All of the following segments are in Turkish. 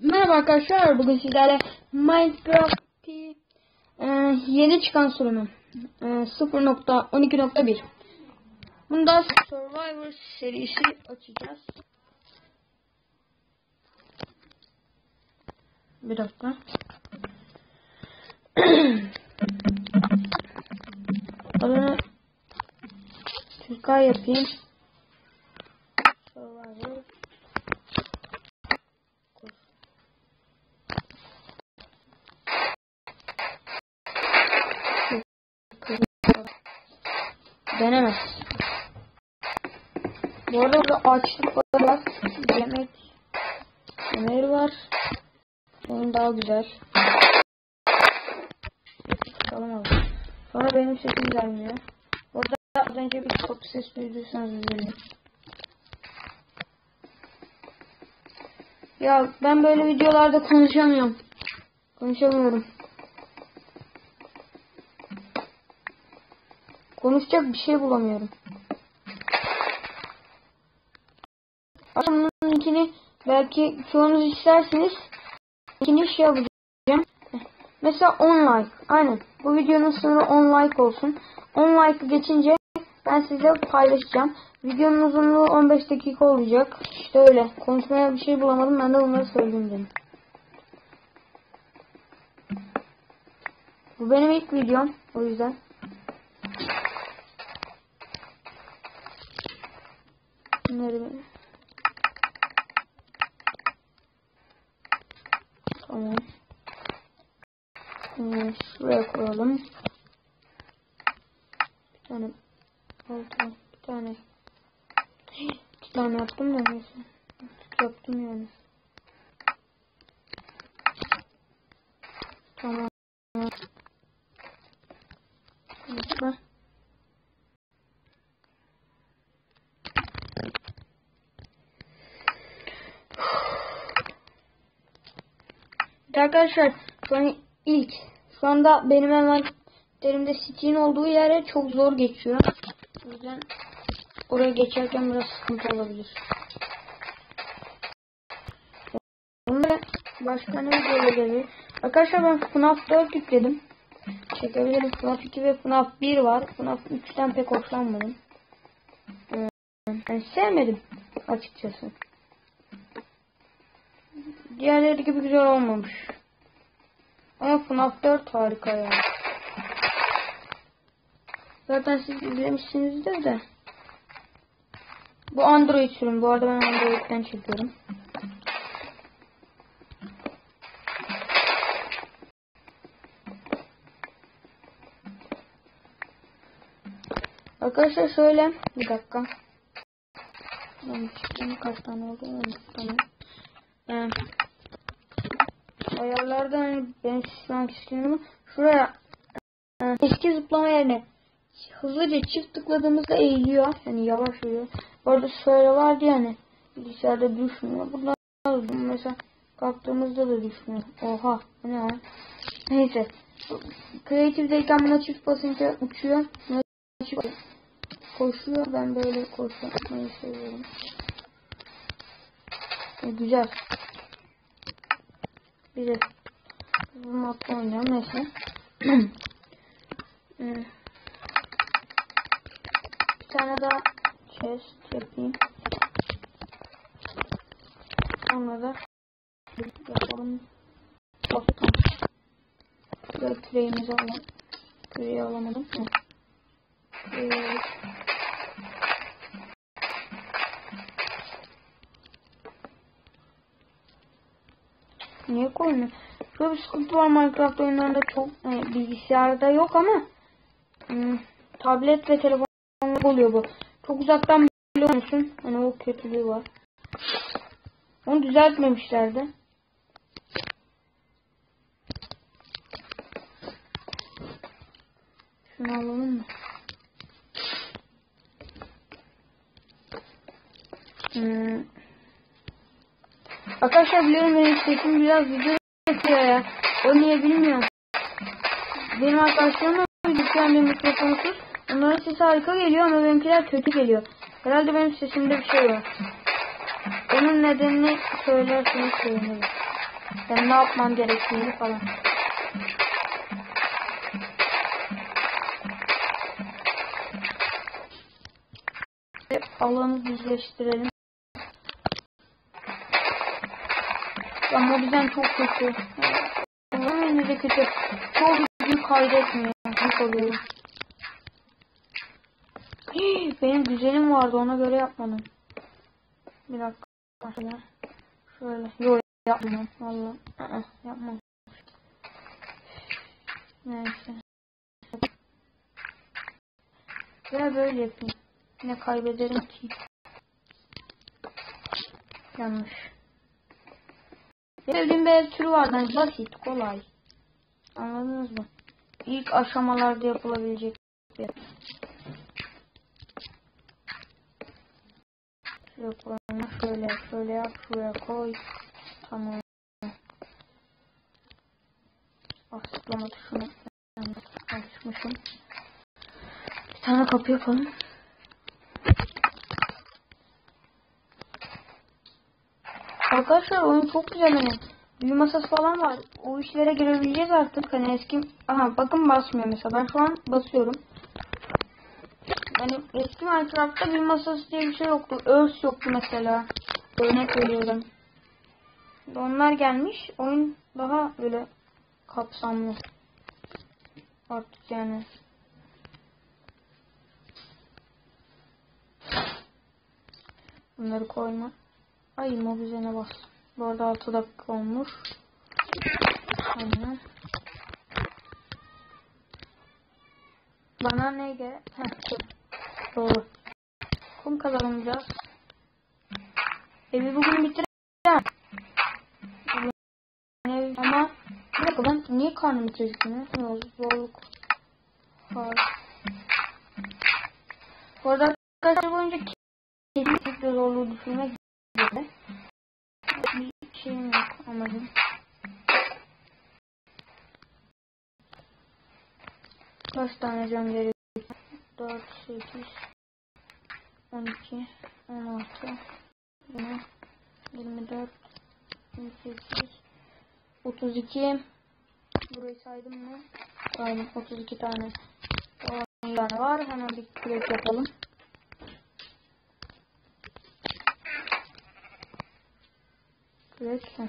Merhaba arkadaşlar. Bugün sizlerle Minecraft'ı e, yeni çıkan sürümü e, 0.12.1 Bunda Survivor serisi açacağız. Bir dakika. Adını Türkay yapayım. Denemez. Bu arada açlık var. Yemek. Yemeği var. Onun daha güzel. Bakalım abi. Sonra benim sesim gelmiyor. Orada az önce bir çok ses duyduysanız üzülün. Ya ben böyle videolarda konuşamıyorum. Konuşamıyorum. Konuşacak bir şey bulamıyorum. Bunun linkini belki çoğunuz isterseniz linkini şey yapacağım. Mesela 10 like. Aynen. Bu videonun sınırı 10 like olsun. 10 like geçince ben size paylaşacağım. Videonun uzunluğu 15 dakika olacak. İşte öyle. Konuşmaya bir şey bulamadım. Ben de bunları söyleyeyim dedim. Bu benim ilk videom. O yüzden. Bunları ben... Tamam. Şimdi şuraya koyalım. Bir tane altı, bir tane iki tane yaptım da neyse. Yaptım yani. Tamam. Arkadaşlar şu ilk şu anda benim envanterimde Steam olduğu yere çok zor geçiyor. O yüzden oraya geçerken biraz sıkıntı olabilir. Bunları başka ne videoları Arkadaşlar ben FNAF 4 yükledim. Çekebilirim. FNAF 2 ve FNAF 1 var. FNAF 3'ten pek hoşlanmadım. Ee, sevmedim açıkçası. Diğerleri gibi güzel olmamış. Ama FNAF 4 harika ya. Zaten siz izlemişsinizdir de. Bu Android sürüm. Bu arada ben Android'den çekiyorum. Arkadaşlar şöyle bir dakika. Ben kaç tane oldu? Ee, ayarlarda hani ben şu an istiyorum. Şuraya e, eski zıplama yerine hızlıca çift tıkladığımızda eğiliyor. Yani yavaş yürüyor. Bu arada şöyle vardı yani bilgisayarda düşmüyor. Bunlar mesela kalktığımızda da düşmüyor. Oha bu ne lan? Neyse. Creative'deyken buna çift basınca uçuyor. Koşuyor. Ben böyle koşmayı seviyorum. E, güzel. Bir de bu modda oynayalım. Neyse. bir tane daha chest yapayım. Sonra da yapalım. Bakın. Böyle küreğimizi alalım. Küreği alamadım. Küreği Niye koymuyor? Şöyle bir sıkıntı var Minecraft oyunlarında çok e, bilgisayarda yok ama e, tablet ve telefonda oluyor bu. Çok uzaktan biliyor musun? Hani o kötülüğü var. Onu düzeltmemişlerdi. Şunu alalım mı? Hmm. Arkadaşlar biliyorum benim sesim biraz video yapıyor ya. O niye bilmiyorum. Benim arkadaşlarım da bilgisayar bir mikrofonsuz. Onların sesi harika geliyor ama benimkiler kötü geliyor. Herhalde benim sesimde bir şey var. Onun nedenini söylerseniz sevinirim. Yani ne yapmam gerektiğini falan. Alanı düzleştirelim. Ama bizden çok kötü. Ama de kötü. Çok düzgün kaydetmiyor. Çok oluyor. Benim düzenim vardı ona göre yapmadım. Bir dakika. Şöyle. Şöyle. Yok yapmam. Valla. Yapmam. Neyse. Ya böyle yapayım. Ne kaybederim ki? Yanlış. Sevdiğim bir ev türü var. Yani basit, kolay. Anladınız mı? İlk aşamalarda yapılabilecek bir. Şöyle koyma, şöyle, şöyle yap, şuraya koy. Tamam. Zıplama tuşunu. Alışmışım. Bir tane kapı yapalım. Arkadaşlar oyun çok güzel hani. Büyü masası falan var. O işlere girebileceğiz artık. Hani eski... Aha bakın basmıyor mesela. Ben şu an basıyorum. Hani eski Minecraft'ta büyü masası diye bir şey yoktu. Örs yoktu mesela. Örnek veriyorum. Onlar gelmiş. Oyun daha böyle kapsamlı. Artık yani. Bunları koyma. Ay mobizene bas. Bu arada 6 dakika olmuş. Tamam. Bana ne gerek? Heh. Doğru. Kum kazalım biraz. Evi bugün bitireceğim. Ama bir dakika ben niye karnımı çözgünü? Yok zorluk. Var. Bu arada arkadaşlar boyunca kesinlikle zorluğu düşürmek gibi. Bir şeyim yok amacım. Kaç tane cam gerekiyor? 4, 8, 12, 16, 20, 24, 28, 32. Burayı saydım mı? Saydım 32 tane. 10 tane var. Hemen bir kürek yapalım. Kürek. Heh.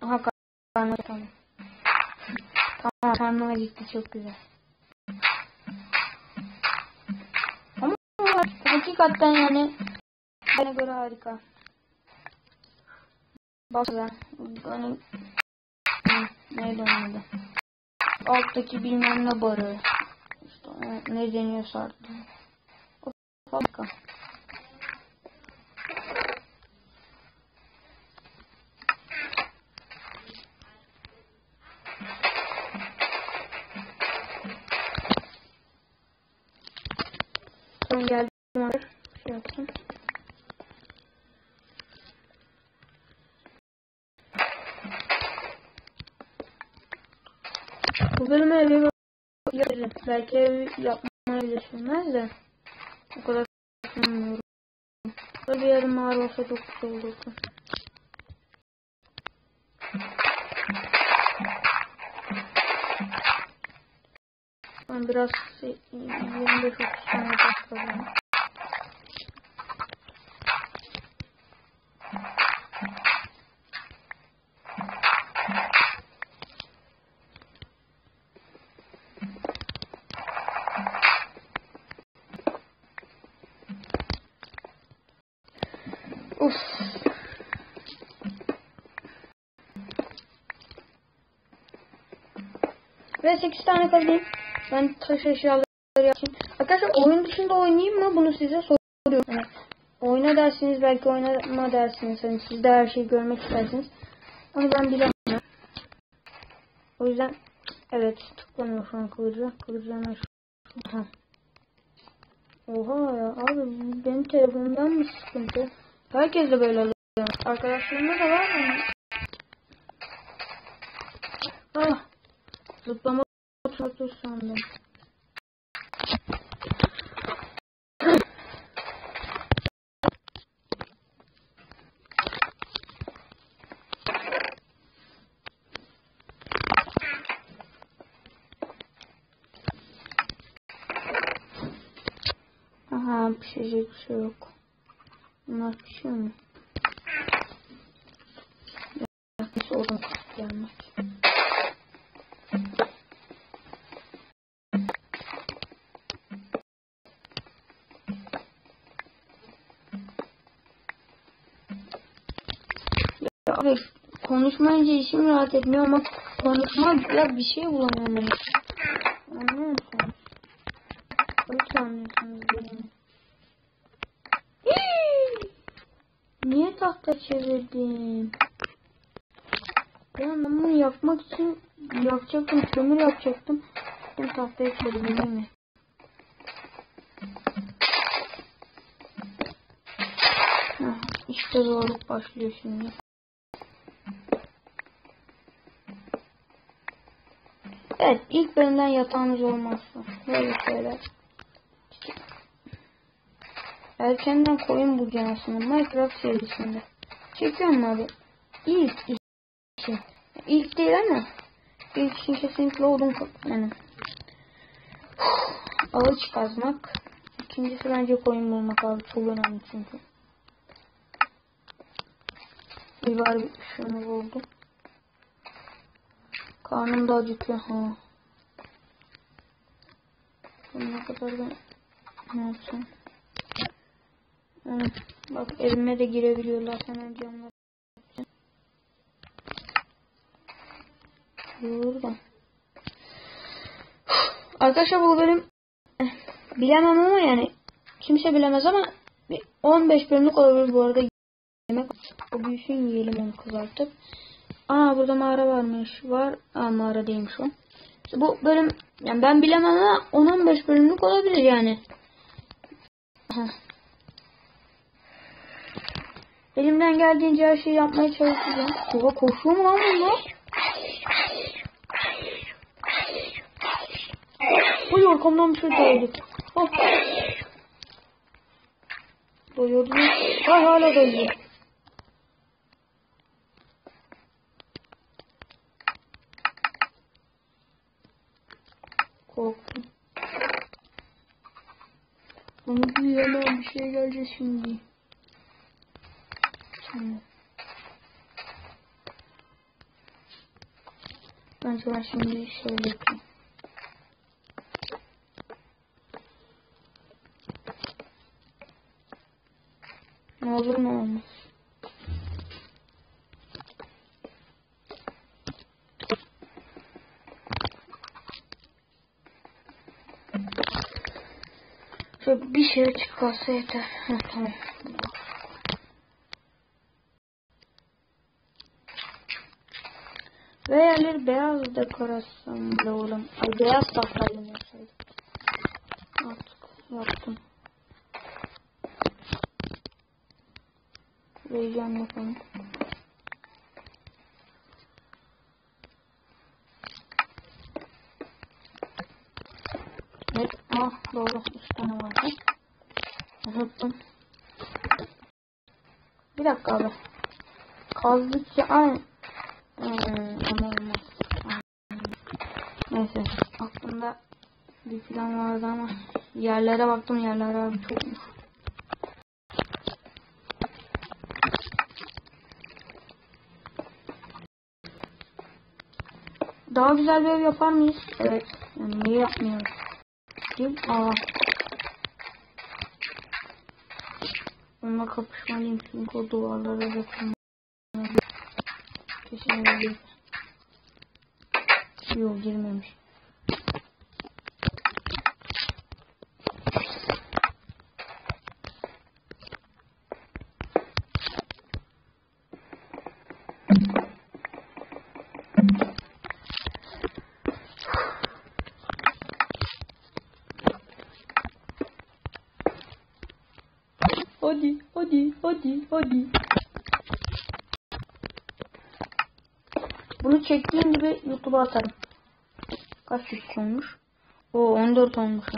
Aha karnı tamam. Karnıma gitti çok güzel. Ama hakikaten yani bana göre harika. Bak ben hani neydi onun? Alttaki bilmem ne barı. İşte ne deniyorsa artık. Harika. Son geldim artık. Şey yapsın. Bu bölüme evi yapabilirim. Belki evi yapmayı düşünmez de. O kadar düşünmüyorum. Böyle bir yerim mağara olsa çok güzel olurdu. Ben biraz 25-30 tane başladım. Uf. Ve 8 tane kazayım. Ben taş eşyaları yapayım. Arkadaşlar oyun dışında oynayayım mı? Bunu size soruyorum. Yani oyna dersiniz belki oynama dersiniz. Hani siz de her şeyi görmek istersiniz. Onu ben bilemem. O yüzden evet tıklanıyor şu an kılıcı. Kılıcı hemen. Oha ya abi benim telefonumdan mı sıkıntı? Herkes de böyle oluyor. Arkadaşlarımda da var mı? Ah. Zıplama oturtur sandım. Aha pişecek bir şey yok. Bunlar pişiyor mu? Nasıl odun gelmek? Konuşmayınca işim rahat etmiyor ama konuşmak bir şey bulamıyorum. Anlıyor musun? Nasıl anlıyorsunuz beni? Niye tahta çevirdim? Ya ben bunu yapmak için yapacaktım, kömür yapacaktım. Ben tahtaya çevirdim değil mi? İşte zorluk başlıyor şimdi. Evet ilk bölümden yatağımız olmazsa. Böyle şeyler. Erkenden koyun aslında Minecraft serisinde. Çekiyor mu abi? İlk işi. İlk değil ama ilk işin kesinlikle odun yani. Ağaç kazmak. İkincisi bence koyun bulmak abi. Çok önemli çünkü. Bir var şunu buldum. Karnım da acıkıyor. Ha. Ne kadar ben ne yapsam? Evet. Bak evime de girebiliyorlar hemen camlar. Burada. Arkadaşlar bu bölüm bilemem ama yani kimse bilemez ama bir 15 bölümlük olabilir bu arada yemek. O büyüsün yiyelim onu kızartıp. Aa burada mağara varmış. Var. Aa mağara değilmiş o. İşte bu bölüm yani ben bilemem ama 10-15 bölümlük olabilir yani. Aha. Elimden geldiğince her şeyi yapmaya çalışacağım. Oha koşuyor mu lan bunlar? Ay arkamdan bir şey geldi. Oh. Doyurdu. Ay hala doyuyor. Korktum. Onu duyamam bir şey gelecek şimdi. Şimdi. Ben şimdi şöyle yapayım. Ne olur ne olmaz. Şöyle bir şey çıkarsa yeter. Ha, tamam. Ve yerleri beyaz dekorasyon oğlum. Ay beyaz tahtayla yapsaydım. Artık yaptım. Vereceğim yapalım. Ah doğru. Üç tane vardı. Unuttum. Bir dakika abi. Kazdıkça aynı. Hmm, ama. Neyse. Aklımda bir plan vardı ama yerlere baktım yerler abi çokmuş. Daha güzel bir ev yapar mıyız? Evet. Yani niye yapmıyoruz? Mi? Aa. Onunla kapışmalıyım çünkü o duvarlara yakın. Kesin çektiğim gibi YouTube'a atarım. Kaç dakika olmuş? O 14 olmuş.